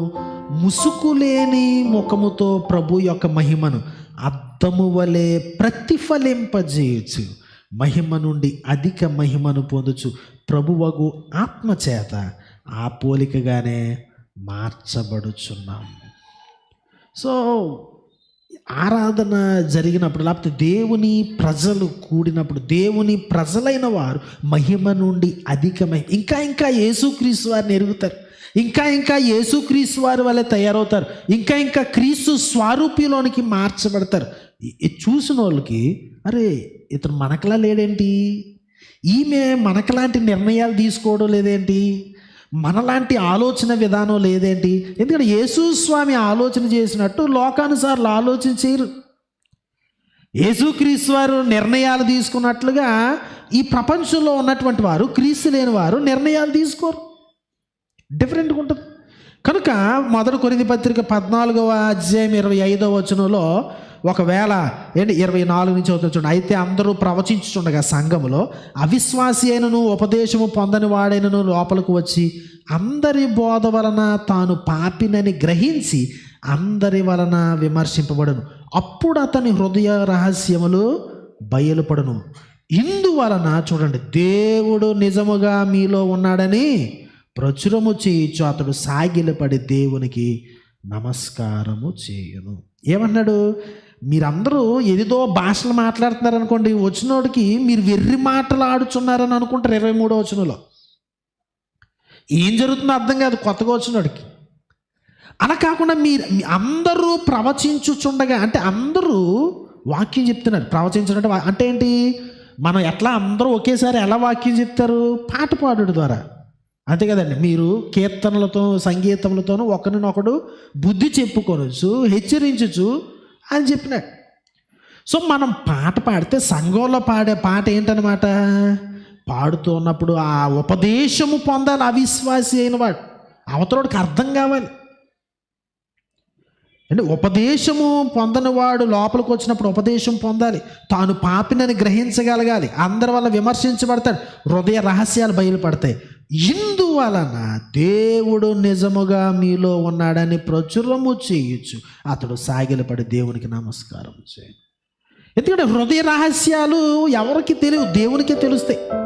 ముసుగు ముసుకులేని ముఖముతో ప్రభు యొక్క మహిమను అద్దము వలె ప్రతిఫలింపజేయచ్చు మహిమ నుండి అధిక మహిమను పొందుచు ప్రభువగు ఆత్మచేత ఆ పోలికగానే మార్చబడుచున్నాం. సో ఆరాధన జరిగినప్పుడు లేకపోతే దేవుని ప్రజలు కూడినప్పుడు దేవుని ప్రజలైన వారు మహిమ నుండి అధికమై ఇంకా ఇంకా యేసుక్రీస్తు వారిని ఎరుగుతారు. ఇంకా ఇంకా యేసుక్రీస్తు వారి వల్ల తయారవుతారు. ఇంకా ఇంకా క్రీస్తు స్వారూప్యంలోనికి మార్చబడతారు. చూసిన వాళ్ళకి అరే ఇతను మనకలా లేడేంటి? ఈమె మనకలాంటి నిర్ణయాలు తీసుకోవడం లేదేంటి? మనలాంటి ఆలోచన విధానం లేదేంటి? ఎందుకంటే యేసు స్వామి ఆలోచన చేసినట్టు లోకానుసార్లు ఆలోచన చేయరు యేసుక్రీస్తు వారు నిర్ణయాలు తీసుకున్నట్లుగా ఈ ప్రపంచంలో ఉన్నటువంటి వారు క్రీస్తు లేని వారు నిర్ణయాలు తీసుకోరు. డిఫరెంట్గా ఉంటుంది. కనుక మొదటి కొరింది పత్రిక పద్నాలుగవ అధ్యాయం ఇరవై ఐదవ వచనంలో ఒకవేళ ఏంటి ఇరవై నాలుగు నుంచి అవుతుంది చూడండి. అయితే అందరూ ప్రవచించుండగా సంఘములో అవిశ్వాసి అయినను ఉపదేశము పొందని వాడైనను లోపలికి వచ్చి అందరి బోధ వలన తాను పాపినని గ్రహించి అందరి వలన విమర్శింపబడను. అప్పుడు అతని హృదయ రహస్యములు బయలుపడను. ఇందువలన చూడండి దేవుడు నిజముగా మీలో ఉన్నాడని ప్రచురము చేయొచ్చు అతడు సాగిలపడి దేవునికి నమస్కారము చేయను. ఏమన్నాడు మీరందరూ ఏదో భాషలు మాట్లాడుతున్నారు అనుకోండి వచ్చినోడికి మీరు వెర్రి మాటలు ఆడుచున్నారని అనుకుంటారు ఇరవై మూడో వచనంలో. ఏం జరుగుతుందో అర్థం కాదు కొత్తగా వచ్చినోడికి. అలా కాకుండా మీరు అందరూ ప్రవచించుచుండగా అంటే అందరూ వాక్యం చెప్తున్నారు. ప్రవచించడం అంటే అంటే ఏంటి? మనం ఎట్లా అందరూ ఒకేసారి ఎలా వాక్యం చెప్తారు? పాట పాడుడు ద్వారా. అంతే కదండి. మీరు కీర్తనలతో సంగీతములతోనూ ఒకరినొకడు బుద్ధి చెప్పుకోవచ్చు హెచ్చరించచ్చు అని చెప్పినాడు. సో మనం పాట పాడితే సంఘంలో పాడే పాట ఏంటనమాట పాడుతూ ఉన్నప్పుడు ఆ ఉపదేశము పొందాలి అవిశ్వాసి అయిన వాడు అవతలోడికి అర్థం కావాలి. అంటే ఉపదేశము పొందని వాడు లోపలికి వచ్చినప్పుడు ఉపదేశం పొందాలి. తాను పాపినని గ్రహించగలగాలి. అందరి వల్ల విమర్శించబడతాడు. హృదయ రహస్యాలు బయలుపడతాయి. ఇందువలన దేవుడు నిజముగా మీలో ఉన్నాడని ప్రచురము చేయొచ్చు అతడు సాగిలపడి దేవునికి నమస్కారం చేయండి. ఎందుకంటే హృదయ రహస్యాలు ఎవరికి తెలియవు దేవునికే తెలుస్తాయి.